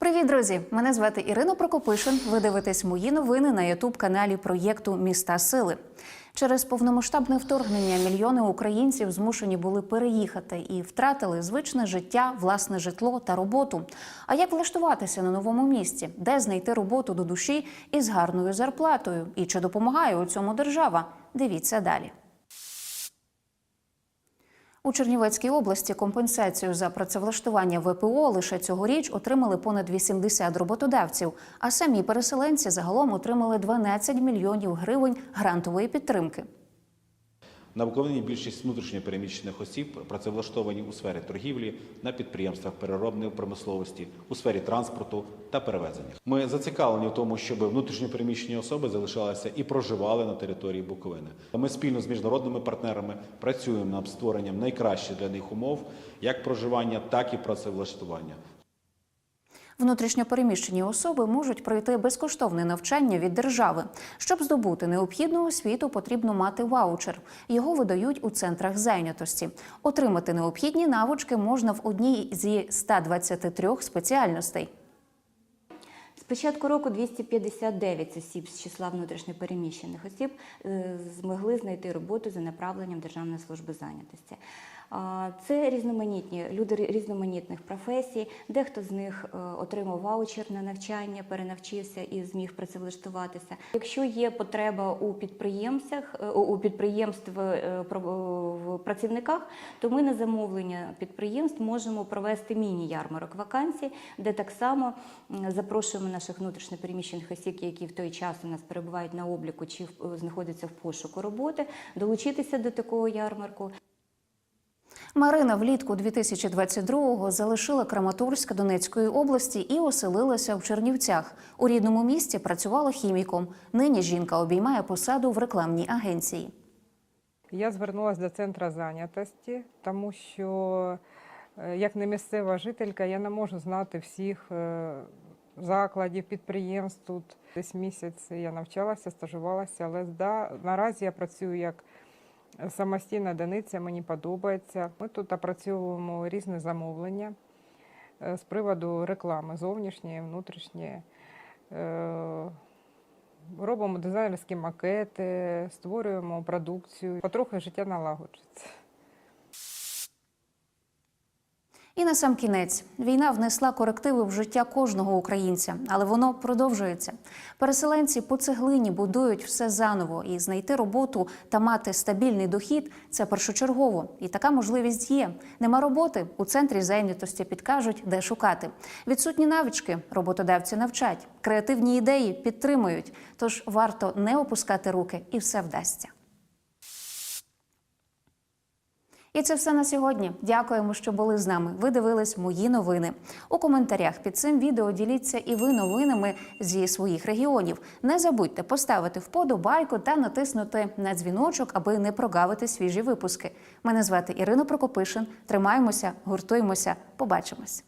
Привіт, друзі! Мене звати Ірина Прокопишин. Ви дивитесь мої новини на ютуб каналі проєкту Міста Сили. Через повномасштабне вторгнення мільйони українців змушені були переїхати і втратили звичне життя, власне житло та роботу. А як влаштуватися на новому місці, де знайти роботу до душі із гарною зарплатою? І чи допомагає у цьому держава? Дивіться далі. У Чернівецькій області компенсацію за працевлаштування ВПО лише цьогоріч отримали понад 80 роботодавців, а самі переселенці загалом отримали 12 мільйонів гривень грантової підтримки. На Буковині більшість внутрішньопереміщених осіб працевлаштовані у сфері торгівлі, на підприємствах переробної промисловості, у сфері транспорту та перевезення. Ми зацікавлені в тому, щоб внутрішньопереміщені особи залишалися і проживали на території Буковини. Ми спільно з міжнародними партнерами працюємо над створенням найкращих для них умов як проживання, так і працевлаштування. Внутрішньопереміщені особи можуть пройти безкоштовне навчання від держави. Щоб здобути необхідну освіту, потрібно мати ваучер. Його видають у центрах зайнятості. Отримати необхідні навички можна в одній зі 123 спеціальностей. З початку року 259 осіб з числа внутрішньопереміщених осіб е, змогли знайти роботу за направленням Державної служби зайнятості. Це різноманітні люди різноманітних професій. Дехто з них е, отримав ваучер на навчання, перенавчився і зміг працевлаштуватися. Якщо є потреба у підприємцях, е, у підприємств е, в працівниках, то ми на замовлення підприємств можемо провести міні-ярмарок вакансій, де так само запрошуємо наших внутрішньопереміщених осіб, які в той час у нас перебувають на обліку чи знаходяться в пошуку роботи, долучитися до такого ярмарку. Марина влітку 2022-го залишила Краматорськ Донецької області і оселилася в Чернівцях. У рідному місті працювала хіміком. Нині жінка обіймає посаду в рекламній агенції. Я звернулася до центру зайнятості, тому що е, як не місцева жителька, я не можу знати всіх е, закладів, підприємств тут. Десь місяць я навчалася, стажувалася, але да, наразі я працюю як самостійна Дениця мені подобається. Ми тут опрацьовуємо різні замовлення е, з приводу реклами зовнішньої, внутрішньої. Е, Робимо дизайнерські макети, створюємо продукцію. Потрохи життя налагоджується. І на сам кінець війна внесла корективи в життя кожного українця, але воно продовжується. Переселенці по цеглині будують все заново, і знайти роботу та мати стабільний дохід це першочергово. І така можливість є. Нема роботи у центрі зайнятості підкажуть, де шукати. Відсутні навички роботодавці навчать, креативні ідеї підтримують. Тож варто не опускати руки, і все вдасться. І це все на сьогодні. Дякуємо, що були з нами. Ви дивились мої новини. У коментарях під цим відео діліться і ви новинами зі своїх регіонів. Не забудьте поставити вподобайку та натиснути на дзвіночок, аби не прогавити свіжі випуски. Мене звати Ірина Прокопишин. Тримаємося, гуртуємося. Побачимось.